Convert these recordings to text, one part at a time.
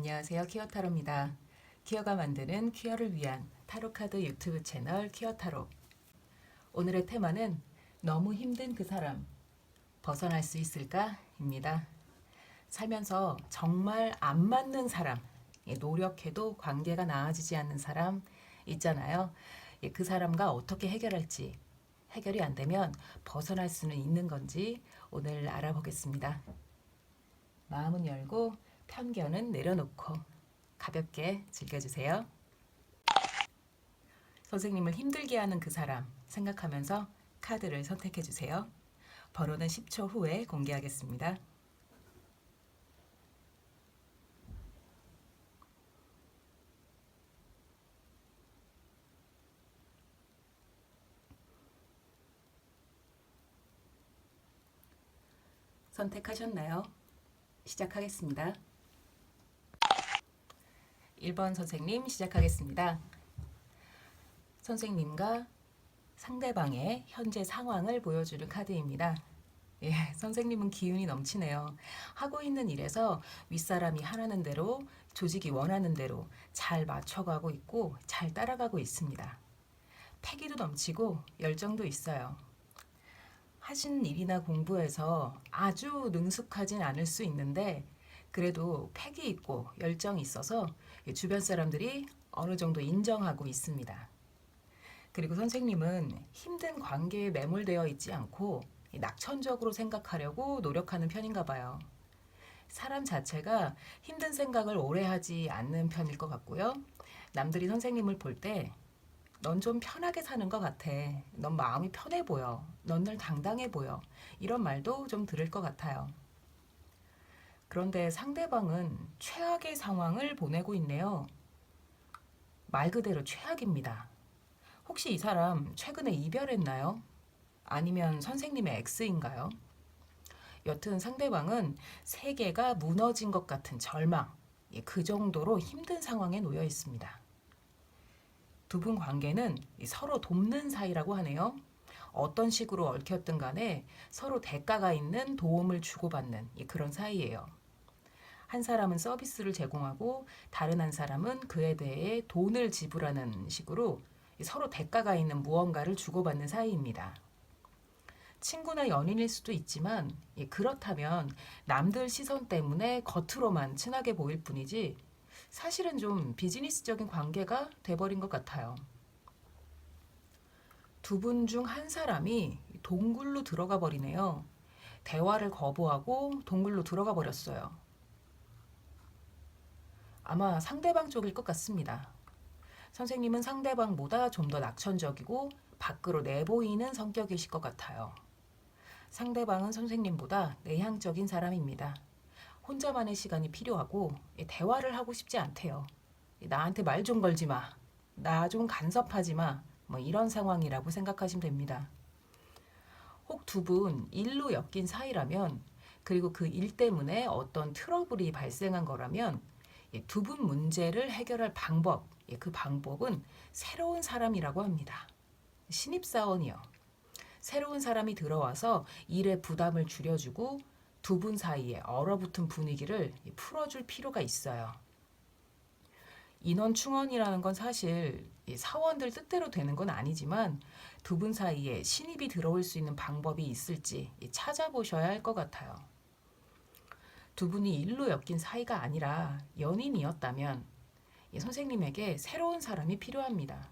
안녕하세요. 퀴어타로입니다. 퀴어가 만드는 퀴어를 위한 타로 카드 유튜브 채널 퀴어타로. 오늘의 테마는 너무 힘든 그 사람, 벗어날 수 있을까? 입니다. 살면서 정말 안 맞는 사람, 예, 노력해도 관계가 나아지지 않는 사람 있잖아요. 예, 그 사람과 어떻게 해결할지, 해결이 안 되면 벗어날 수는 있는 건지 오늘 알아보겠습니다. 마음은 열고 편견은 내려놓고 가볍게 즐겨주세요. 선생님을 힘들게 하는 그 사람 생각하면서 카드를 선택해 주세요. 번호는 10초 후에 공개하겠습니다. 선택하셨나요? 시작하겠습니다. 1번 선생님 시작하겠습니다. 선생님과 상대방의 현재 상황을 보여주는 카드입니다. 예, 선생님은 기운이 넘치네요. 하고 있는 일에서 윗사람이 하라는 대로 조직이 원하는 대로 잘 맞춰가고 있고 잘 따라가고 있습니다. 패기도 넘치고 열정도 있어요. 하신 일이나 공부에서 아주 능숙하진 않을 수 있는데 그래도 패기 있고 열정이 있어서 주변 사람들이 어느 정도 인정하고 있습니다. 그리고 선생님은 힘든 관계에 매몰되어 있지 않고 낙천적으로 생각하려고 노력하는 편인가 봐요. 사람 자체가 힘든 생각을 오래 하지 않는 편일 것 같고요. 남들이 선생님을 볼 때 넌 좀 편하게 사는 것 같아. 넌 마음이 편해 보여. 넌 늘 당당해 보여. 이런 말도 좀 들을 것 같아요. 그런데 상대방은 최악의 상황을 보내고 있네요. 말 그대로 최악입니다. 혹시 이 사람 최근에 이별했나요? 아니면 선생님의 엑스인가요? 여튼 상대방은 세계가 무너진 것 같은 절망, 예, 그 정도로 힘든 상황에 놓여 있습니다. 두 분 관계는 서로 돕는 사이라고 하네요. 어떤 식으로 얽혔든 간에 서로 대가가 있는 도움을 주고받는 예, 그런 사이예요. 한 사람은 서비스를 제공하고 다른 한 사람은 그에 대해 돈을 지불하는 식으로 서로 대가가 있는 무언가를 주고받는 사이입니다. 친구나 연인일 수도 있지만 예, 그렇다면 남들 시선 때문에 겉으로만 친하게 보일 뿐이지 사실은 좀 비즈니스적인 관계가 돼버린 것 같아요. 두 분 중 한 사람이 동굴로 들어가 버리네요. 대화를 거부하고 동굴로 들어가 버렸어요. 아마 상대방 쪽일 것 같습니다. 선생님은 상대방보다 좀 더 낙천적이고 밖으로 내보이는 성격이실 것 같아요. 상대방은 선생님보다 내향적인 사람입니다. 혼자만의 시간이 필요하고 대화를 하고 싶지 않대요. 나한테 말 좀 걸지 마. 나 좀 간섭하지 마. 뭐 이런 상황이라고 생각하시면 됩니다. 혹 두 분 일로 엮인 사이라면 그리고 그 일 때문에 어떤 트러블이 발생한 거라면 두 분 문제를 해결할 방법, 예, 그 방법은 새로운 사람이라고 합니다. 신입사원이요. 새로운 사람이 들어와서 일의 부담을 줄여주고 두 분 사이에 얼어붙은 분위기를 풀어줄 필요가 있어요. 인원 충원이라는 건 사실 사원들 뜻대로 되는 건 아니지만 두 분 사이에 신입이 들어올 수 있는 방법이 있을지 찾아보셔야 할 것 같아요. 두 분이 일로 엮인 사이가 아니라 연인이었다면 선생님에게 새로운 사람이 필요합니다.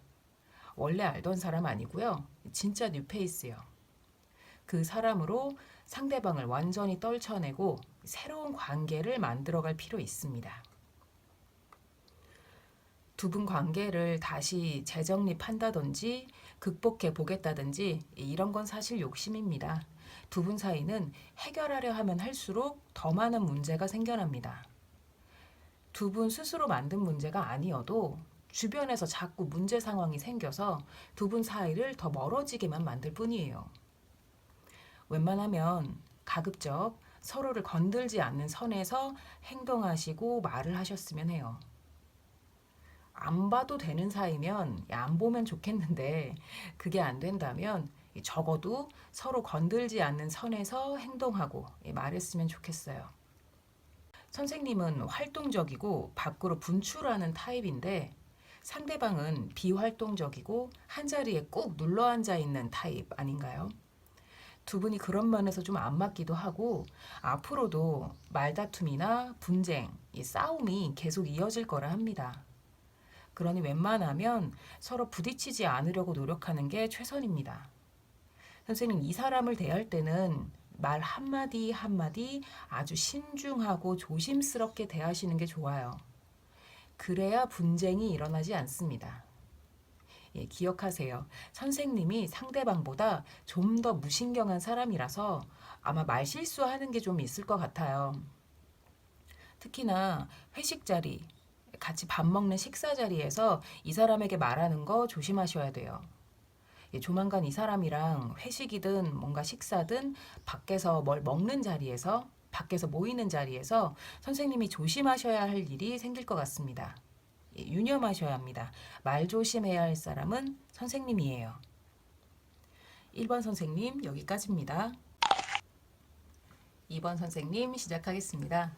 원래 알던 사람 아니고요. 진짜 뉴페이스요. 그 사람으로 상대방을 완전히 떨쳐내고 새로운 관계를 만들어갈 필요 있습니다. 두 분 관계를 다시 재정립한다든지 극복해 보겠다든지 이런 건 사실 욕심입니다. 두 분 사이는 해결하려 하면 할수록 더 많은 문제가 생겨납니다. 두 분 스스로 만든 문제가 아니어도 주변에서 자꾸 문제 상황이 생겨서 두 분 사이를 더 멀어지게만 만들 뿐이에요. 웬만하면 가급적 서로를 건들지 않는 선에서 행동하시고 말을 하셨으면 해요. 안 봐도 되는 사이면 안 보면 좋겠는데 그게 안 된다면 적어도 서로 건들지 않는 선에서 행동하고 말했으면 좋겠어요. 선생님은 활동적이고 밖으로 분출하는 타입인데 상대방은 비활동적이고 한자리에 꾹 눌러 앉아 있는 타입 아닌가요? 두 분이 그런 면에서 좀 안 맞기도 하고 앞으로도 말다툼이나 분쟁, 이 싸움이 계속 이어질 거라 합니다. 그러니 웬만하면 서로 부딪히지 않으려고 노력하는 게 최선입니다. 선생님, 이 사람을 대할 때는 말 한마디 한마디 아주 신중하고 조심스럽게 대하시는 게 좋아요. 그래야 분쟁이 일어나지 않습니다. 예, 기억하세요. 선생님이 상대방보다 좀 더 무신경한 사람이라서 아마 말 실수하는 게 좀 있을 것 같아요. 특히나 회식 자리, 같이 밥 먹는 식사 자리에서 이 사람에게 말하는 거 조심하셔야 돼요. 예, 조만간 이 사람이랑 회식이든 뭔가 식사든 밖에서 뭘 먹는 자리에서 밖에서 모이는 자리에서 선생님이 조심하셔야 할 일이 생길 것 같습니다. 예, 유념하셔야 합니다. 말 조심해야 할 사람은 선생님이에요. 1번 선생님 여기까지입니다. 2번 선생님 시작하겠습니다.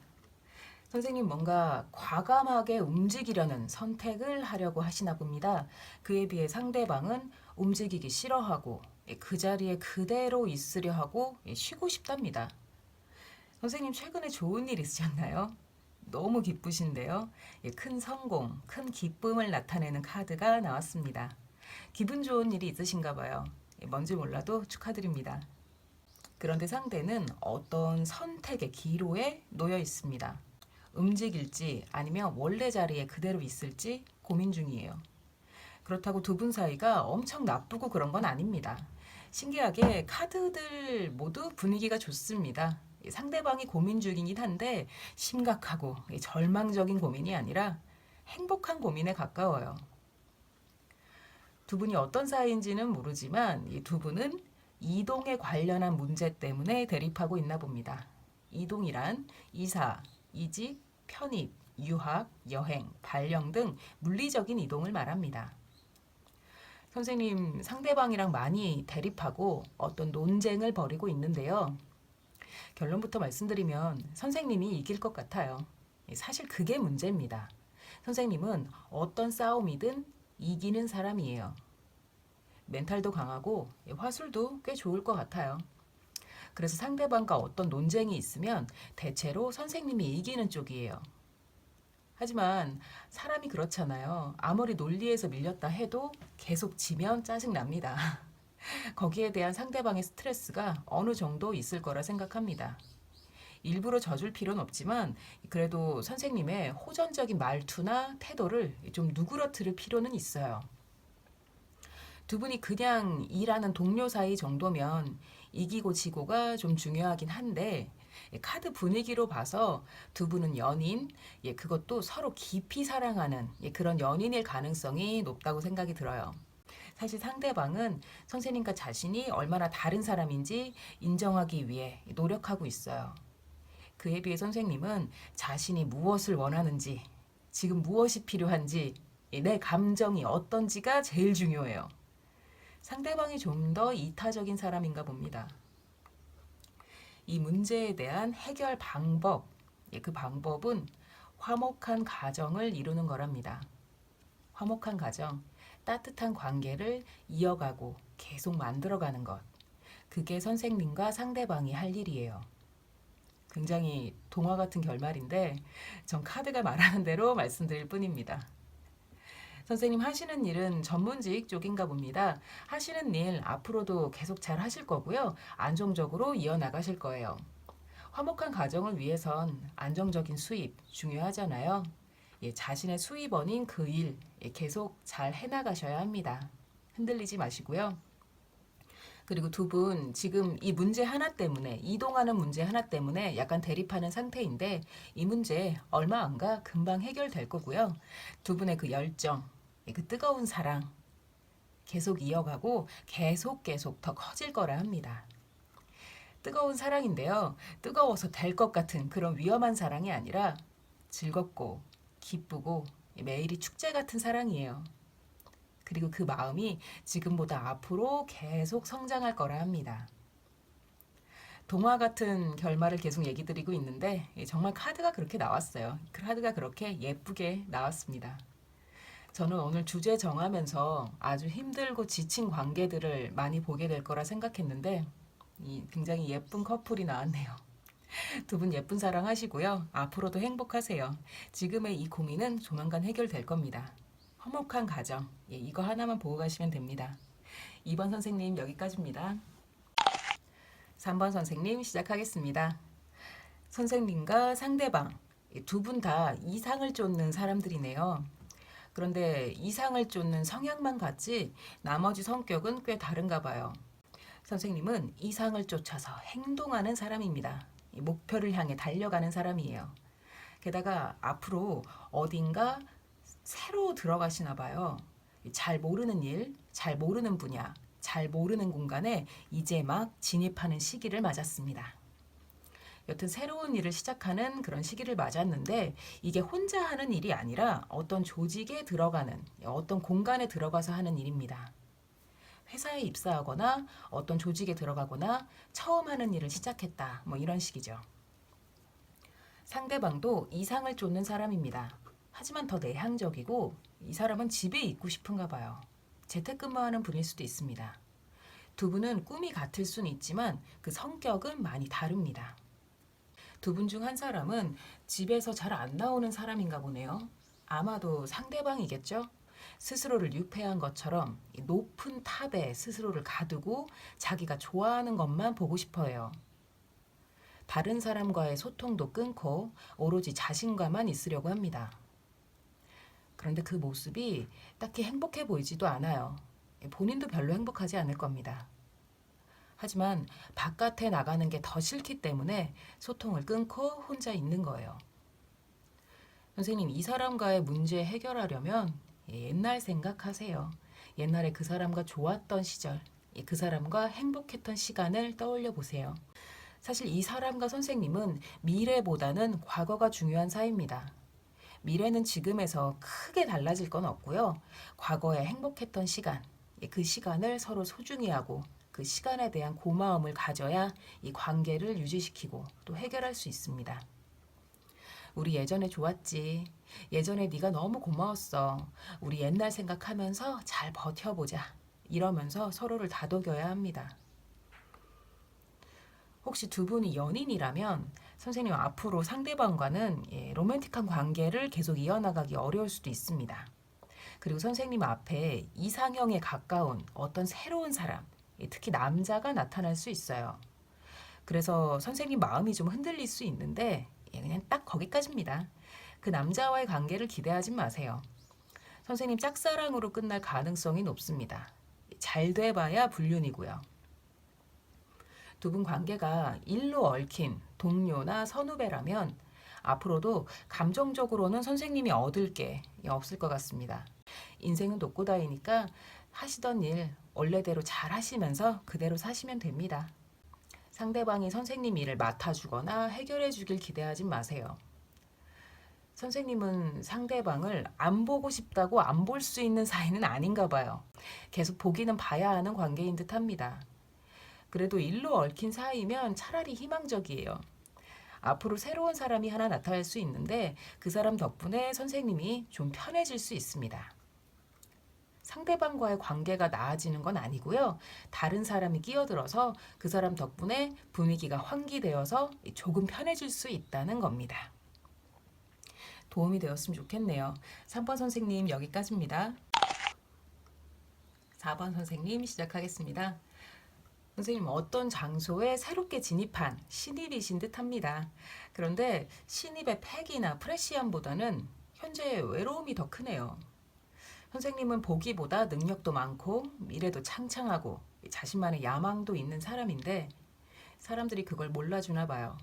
선생님 뭔가 과감하게 움직이려는 선택을 하려고 하시나 봅니다. 그에 비해 상대방은 움직이기 싫어하고 예, 그 자리에 그대로 있으려 하고 예, 쉬고 싶답니다. 선생님 최근에 좋은 일 있으셨나요? 너무 기쁘신데요. 예, 큰 성공, 큰 기쁨을 나타내는 카드가 나왔습니다. 기분 좋은 일이 있으신가 봐요. 예, 뭔지 몰라도 축하드립니다. 그런데 상대는 어떤 선택의 기로에 놓여 있습니다. 움직일지 아니면 원래 자리에 그대로 있을지 고민 중이에요. 그렇다고 두 분 사이가 엄청 나쁘고 그런 건 아닙니다. 신기하게 카드들 모두 분위기가 좋습니다. 상대방이 고민 중이긴 한데 심각하고 절망적인 고민이 아니라 행복한 고민에 가까워요. 두 분이 어떤 사이인지는 모르지만 이 두 분은 이동에 관련한 문제 때문에 대립하고 있나 봅니다. 이동이란 이사, 이직, 편입, 유학, 여행, 발령 등 물리적인 이동을 말합니다. 선생님, 상대방이랑 많이 대립하고 어떤 논쟁을 벌이고 있는데요. 결론부터 말씀드리면 선생님이 이길 것 같아요. 사실 그게 문제입니다. 선생님은 어떤 싸움이든 이기는 사람이에요. 멘탈도 강하고 화술도 꽤 좋을 것 같아요. 그래서 상대방과 어떤 논쟁이 있으면 대체로 선생님이 이기는 쪽이에요. 하지만 사람이 그렇잖아요. 아무리 논리에서 밀렸다 해도 계속 지면 짜증납니다. 거기에 대한 상대방의 스트레스가 어느 정도 있을 거라 생각합니다. 일부러 져줄 필요는 없지만 그래도 선생님의 호전적인 말투나 태도를 좀 누그러뜨릴 필요는 있어요. 두 분이 그냥 일하는 동료 사이 정도면 이기고 지고가 좀 중요하긴 한데 카드 분위기로 봐서 두 분은 연인, 예, 그것도 서로 깊이 사랑하는 예, 그런 연인일 가능성이 높다고 생각이 들어요. 사실 상대방은 선생님과 자신이 얼마나 다른 사람인지 인정하기 위해 노력하고 있어요. 그에 비해 선생님은 자신이 무엇을 원하는지, 지금 무엇이 필요한지, 예, 내 감정이 어떤지가 제일 중요해요. 상대방이 좀 더 이타적인 사람인가 봅니다. 이 문제에 대한 해결 방법, 예, 그 방법은 화목한 가정을 이루는 거랍니다. 화목한 가정, 따뜻한 관계를 이어가고 계속 만들어가는 것. 그게 선생님과 상대방이 할 일이에요. 굉장히 동화 같은 결말인데, 전 카드가 말하는 대로 말씀드릴 뿐입니다. 선생님 하시는 일은 전문직 쪽인가 봅니다. 하시는 일 앞으로도 계속 잘 하실 거고요. 안정적으로 이어나가실 거예요. 화목한 가정을 위해선 안정적인 수입 중요하잖아요. 예, 자신의 수입원인 그 일 계속 잘 해나가셔야 합니다. 흔들리지 마시고요. 그리고 두 분 지금 이 문제 하나 때문에 이동하는 문제 하나 때문에 약간 대립하는 상태인데 이 문제 얼마 안 가 금방 해결될 거고요. 두 분의 그 열정 그 뜨거운 사랑 계속 이어가고 계속 계속 더 커질 거라 합니다. 뜨거운 사랑인데요. 뜨거워서 될 것 같은 그런 위험한 사랑이 아니라 즐겁고 기쁘고 매일이 축제 같은 사랑이에요. 그리고 그 마음이 지금보다 앞으로 계속 성장할 거라 합니다. 동화 같은 결말을 계속 얘기 드리고 있는데 예, 정말 카드가 그렇게 나왔어요. 카드가 그렇게 예쁘게 나왔습니다. 저는 오늘 주제 정하면서 아주 힘들고 지친 관계들을 많이 보게 될 거라 생각했는데 이 굉장히 예쁜 커플이 나왔네요. 두 분 예쁜 사랑 하시고요. 앞으로도 행복하세요. 지금의 이 고민은 조만간 해결될 겁니다. 화목한 가정. 예, 이거 하나만 보고 가시면 됩니다. 2번 선생님 여기까지입니다. 3번 선생님 시작하겠습니다. 선생님과 상대방 두 분 다 이상을 쫓는 사람들이네요. 그런데 이상을 쫓는 성향만 같지 나머지 성격은 꽤 다른가 봐요. 선생님은 이상을 쫓아서 행동하는 사람입니다. 이 목표를 향해 달려가는 사람이에요. 게다가 앞으로 어딘가 새로 들어가시나 봐요. 잘 모르는 일, 잘 모르는 분야, 잘 모르는 공간에 이제 막 진입하는 시기를 맞았습니다. 여튼 새로운 일을 시작하는 그런 시기를 맞았는데 이게 혼자 하는 일이 아니라 어떤 조직에 들어가는 어떤 공간에 들어가서 하는 일입니다. 회사에 입사하거나 어떤 조직에 들어가거나 처음 하는 일을 시작했다. 뭐 이런 식이죠. 상대방도 이상을 쫓는 사람입니다. 하지만 더 내향적이고 이 사람은 집에 있고 싶은가 봐요. 재택근무하는 분일 수도 있습니다. 두 분은 꿈이 같을 수는 있지만 그 성격은 많이 다릅니다. 두 분 중 한 사람은 집에서 잘 안 나오는 사람인가 보네요. 아마도 상대방이겠죠? 스스로를 유폐한 것처럼 이 높은 탑에 스스로를 가두고 자기가 좋아하는 것만 보고 싶어 해요. 다른 사람과의 소통도 끊고 오로지 자신과만 있으려고 합니다. 그런데 그 모습이 딱히 행복해 보이지도 않아요. 본인도 별로 행복하지 않을 겁니다. 하지만 바깥에 나가는 게 더 싫기 때문에 소통을 끊고 혼자 있는 거예요. 선생님, 이 사람과의 문제 해결하려면 옛날 생각하세요. 옛날에 그 사람과 좋았던 시절, 그 사람과 행복했던 시간을 떠올려 보세요. 사실 이 사람과 선생님은 미래보다는 과거가 중요한 사이입니다. 미래는 지금에서 크게 달라질 건 없고요. 과거에 행복했던 시간, 그 시간을 서로 소중히 하고 그 시간에 대한 고마움을 가져야 이 관계를 유지시키고 또 해결할 수 있습니다. 우리 예전에 좋았지. 예전에 네가 너무 고마웠어. 우리 옛날 생각하면서 잘 버텨보자. 이러면서 서로를 다독여야 합니다. 혹시 두 분이 연인이라면 선생님 앞으로 상대방과는 예, 로맨틱한 관계를 계속 이어나가기 어려울 수도 있습니다. 그리고 선생님 앞에 이상형에 가까운 어떤 새로운 사람, 예, 특히 남자가 나타날 수 있어요. 그래서 선생님 마음이 좀 흔들릴 수 있는데 예, 그냥 딱 거기까지입니다. 그 남자와의 관계를 기대하지 마세요. 선생님 짝사랑으로 끝날 가능성이 높습니다. 잘 돼봐야 불륜이고요. 두 분 관계가 일로 얽힌 동료나 선후배라면 앞으로도 감정적으로는 선생님이 얻을 게 없을 것 같습니다. 인생은 독고다이니까 하시던 일 원래대로 잘 하시면서 그대로 사시면 됩니다. 상대방이 선생님 일을 맡아주거나 해결해 주길 기대하지 마세요. 선생님은 상대방을 안 보고 싶다고 안 볼 수 있는 사이는 아닌가 봐요. 계속 보기는 봐야 하는 관계인 듯 합니다. 그래도 일로 얽힌 사이면 차라리 희망적이에요. 앞으로 새로운 사람이 하나 나타날 수 있는데 그 사람 덕분에 선생님이 좀 편해질 수 있습니다. 상대방과의 관계가 나아지는 건 아니고요. 다른 사람이 끼어들어서 그 사람 덕분에 분위기가 환기되어서 조금 편해질 수 있다는 겁니다. 도움이 되었으면 좋겠네요. 3번 선생님 여기까지입니다. 4번 선생님 시작하겠습니다. 선생님 어떤 장소에 새롭게 진입한 신입이신 듯합니다. 그런데 신입의 패기나 프레시함보다는 현재 외로움이 더 크네요. 선생님은 보기보다 능력도 많고 미래도 창창하고 자신만의 야망도 있는 사람인데 사람들이 그걸 몰라주나 봐요.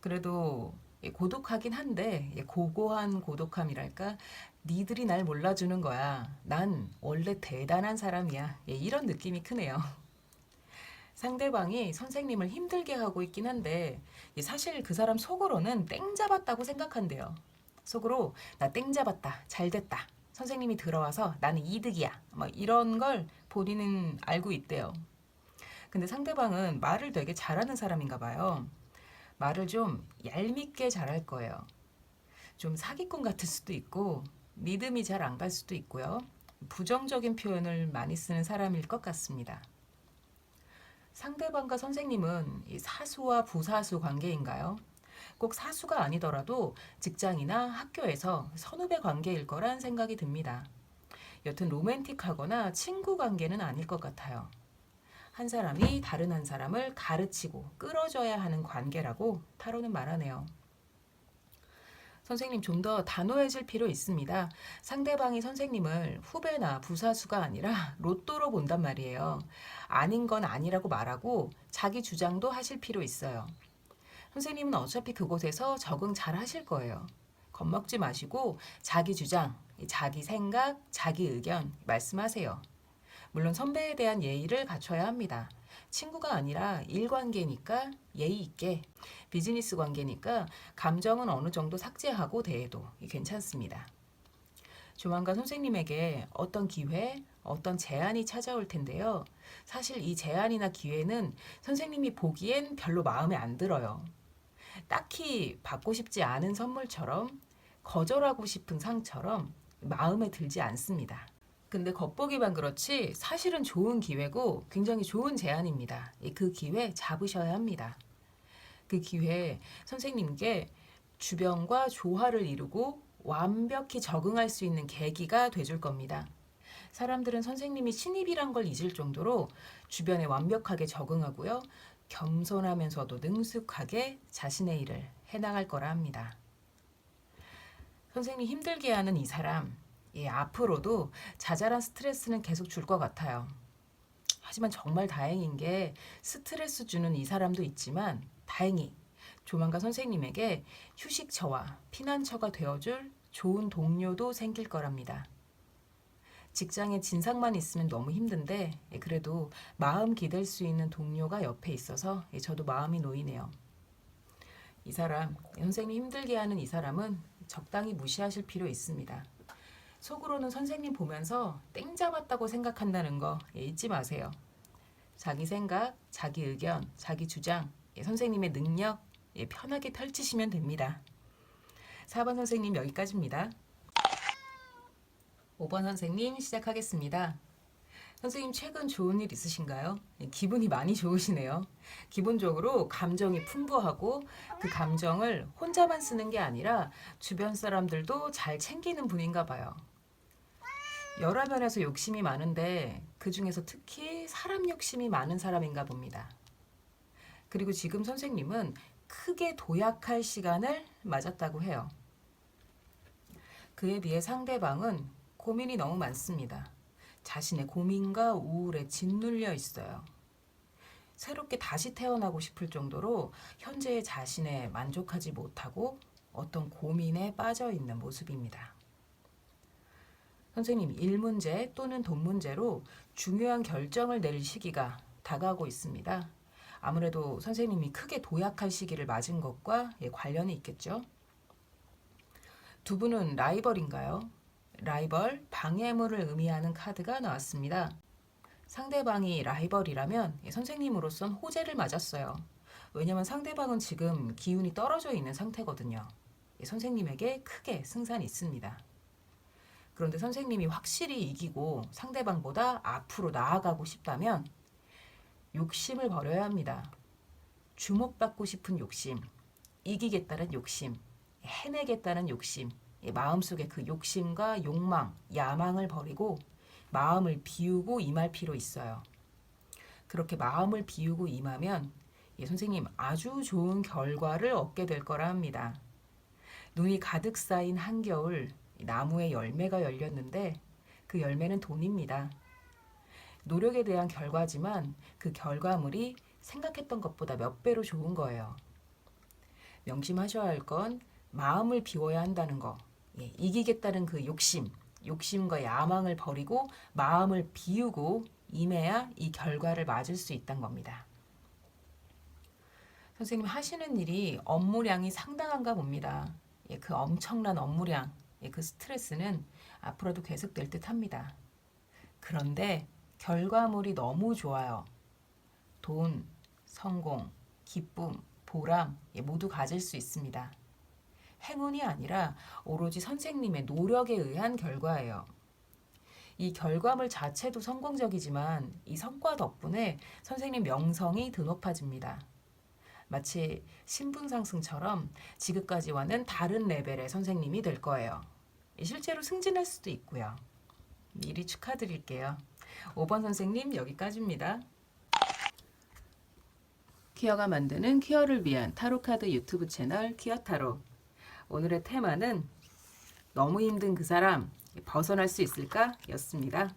그래도 고독하긴 한데 고고한 고독함이랄까 니들이 날 몰라주는 거야. 난 원래 대단한 사람이야. 이런 느낌이 크네요. 상대방이 선생님을 힘들게 하고 있긴 한데 사실 그 사람 속으로는 땡 잡았다고 생각한대요. 속으로 나 땡 잡았다. 잘 됐다. 선생님이 들어와서 나는 이득이야. 뭐 이런 걸 본인은 알고 있대요. 근데 상대방은 말을 되게 잘하는 사람인가 봐요. 말을 좀 얄밉게 잘할 거예요. 좀 사기꾼 같을 수도 있고 믿음이 잘 안 갈 수도 있고요. 부정적인 표현을 많이 쓰는 사람일 것 같습니다. 상대방과 선생님은 이 사수와 부사수 관계인가요? 꼭 사수가 아니더라도 직장이나 학교에서 선후배 관계일 거란 생각이 듭니다. 여튼 로맨틱하거나 친구 관계는 아닐 것 같아요. 한 사람이 다른 한 사람을 가르치고 끌어줘야 하는 관계라고 타로는 말하네요. 선생님 좀 더 단호해질 필요 있습니다. 상대방이 선생님을 후배나 부사수가 아니라 로또로 본단 말이에요. 아닌 건 아니라고 말하고 자기 주장도 하실 필요 있어요. 선생님은 어차피 그곳에서 적응 잘 하실 거예요. 겁먹지 마시고 자기 주장, 자기 생각, 자기 의견 말씀하세요. 물론 선배에 대한 예의를 갖춰야 합니다. 친구가 아니라 일관계니까 예의 있게, 비즈니스 관계니까 감정은 어느 정도 삭제하고 대해도 괜찮습니다. 조만간 선생님에게 어떤 기회, 어떤 제안이 찾아올 텐데요. 사실 이 제안이나 기회는 선생님이 보기엔 별로 마음에 안 들어요. 딱히 받고 싶지 않은 선물처럼 거절하고 싶은 상처럼 마음에 들지 않습니다. 근데 겉보기만 그렇지 사실은 좋은 기회고 굉장히 좋은 제안입니다. 이그 기회 잡으셔야 합니다. 그 기회 선생님께 주변과 조화를 이루고 완벽히 적응할 수 있는 계기가 돼줄 겁니다. 사람들은 선생님이 신입이란 걸 잊을 정도로 주변에 완벽하게 적응하고요. 겸손하면서도 능숙하게 자신의 일을 해나갈 거라 합니다. 선생님 힘들게 하는 이 사람, 예, 앞으로도 자잘한 스트레스는 계속 줄 것 같아요. 하지만 정말 다행인 게 스트레스 주는 이 사람도 있지만 다행히 조만간 선생님에게 휴식처와 피난처가 되어줄 좋은 동료도 생길 거랍니다. 직장에 진상만 있으면 너무 힘든데 예, 그래도 마음 기댈 수 있는 동료가 옆에 있어서 예, 저도 마음이 놓이네요. 이 사람, 선생님 힘들게 하는 이 사람은 적당히 무시하실 필요 있습니다. 속으로는 선생님 보면서 땡 잡았다고 생각한다는 거 예, 잊지 마세요. 자기 생각, 자기 의견, 자기 주장, 예, 선생님의 능력 예, 편하게 펼치시면 됩니다. 4번 선생님 여기까지입니다. 5번 선생님 시작하겠습니다. 선생님 최근 좋은 일 있으신가요? 예, 기분이 많이 좋으시네요. 기본적으로 감정이 풍부하고 그 감정을 혼자만 쓰는 게 아니라 주변 사람들도 잘 챙기는 분인가 봐요. 여러 면에서 욕심이 많은데 그 중에서 특히 사람 욕심이 많은 사람인가 봅니다. 그리고 지금 선생님은 크게 도약할 시간을 맞았다고 해요. 그에 비해 상대방은 고민이 너무 많습니다. 자신의 고민과 우울에 짓눌려 있어요. 새롭게 다시 태어나고 싶을 정도로 현재의 자신에 만족하지 못하고 어떤 고민에 빠져 있는 모습입니다. 선생님, 일 문제 또는 돈 문제로 중요한 결정을 내릴 시기가 다가오고 있습니다. 아무래도 선생님이 크게 도약할 시기를 맞은 것과 예, 관련이 있겠죠. 두 분은 라이벌인가요? 라이벌, 방해물을 의미하는 카드가 나왔습니다. 상대방이 라이벌이라면 예, 선생님으로선 호재를 맞았어요. 왜냐면 상대방은 지금 기운이 떨어져 있는 상태거든요. 예, 선생님에게 크게 승산이 있습니다. 그런데 선생님이 확실히 이기고 상대방보다 앞으로 나아가고 싶다면 욕심을 버려야 합니다. 주목받고 싶은 욕심, 이기겠다는 욕심, 해내겠다는 욕심, 마음속에 그 욕심과 욕망, 야망을 버리고 마음을 비우고 임할 필요 있어요. 그렇게 마음을 비우고 임하면 예, 선생님 아주 좋은 결과를 얻게 될 거라 합니다. 눈이 가득 쌓인 한겨울 나무에 열매가 열렸는데 그 열매는 돈입니다. 노력에 대한 결과지만 그 결과물이 생각했던 것보다 몇 배로 좋은 거예요. 명심하셔야 할 건 마음을 비워야 한다는 거. 예, 이기겠다는 그 욕심, 욕심과 야망을 버리고 마음을 비우고 임해야 이 결과를 맞을 수 있다는 겁니다. 선생님 하시는 일이 업무량이 상당한가 봅니다. 예, 그 엄청난 업무량, 예, 그 스트레스는 앞으로도 계속될 듯 합니다. 그런데 결과물이 너무 좋아요. 돈, 성공, 기쁨, 보람 예, 모두 가질 수 있습니다. 행운이 아니라 오로지 선생님의 노력에 의한 결과예요. 이 결과물 자체도 성공적이지만 이 성과 덕분에 선생님 명성이 더 높아집니다. 마치 신분 상승처럼 지금까지와는 다른 레벨의 선생님이 될 거예요. 실제로 승진할 수도 있고요. 미리 축하드릴게요. 5번 선생님 여기까지입니다. 퀴어가 만드는 퀴어를 위한 타로카드 유튜브 채널 퀴어타로. 오늘의 테마는 너무 힘든 그 사람 벗어날 수 있을까? 였습니다.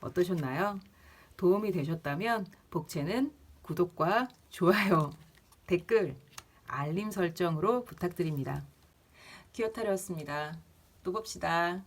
어떠셨나요? 도움이 되셨다면 복채는 구독과 좋아요, 댓글, 알림 설정으로 부탁드립니다. 퀴어타로였습니다. 또 봅시다.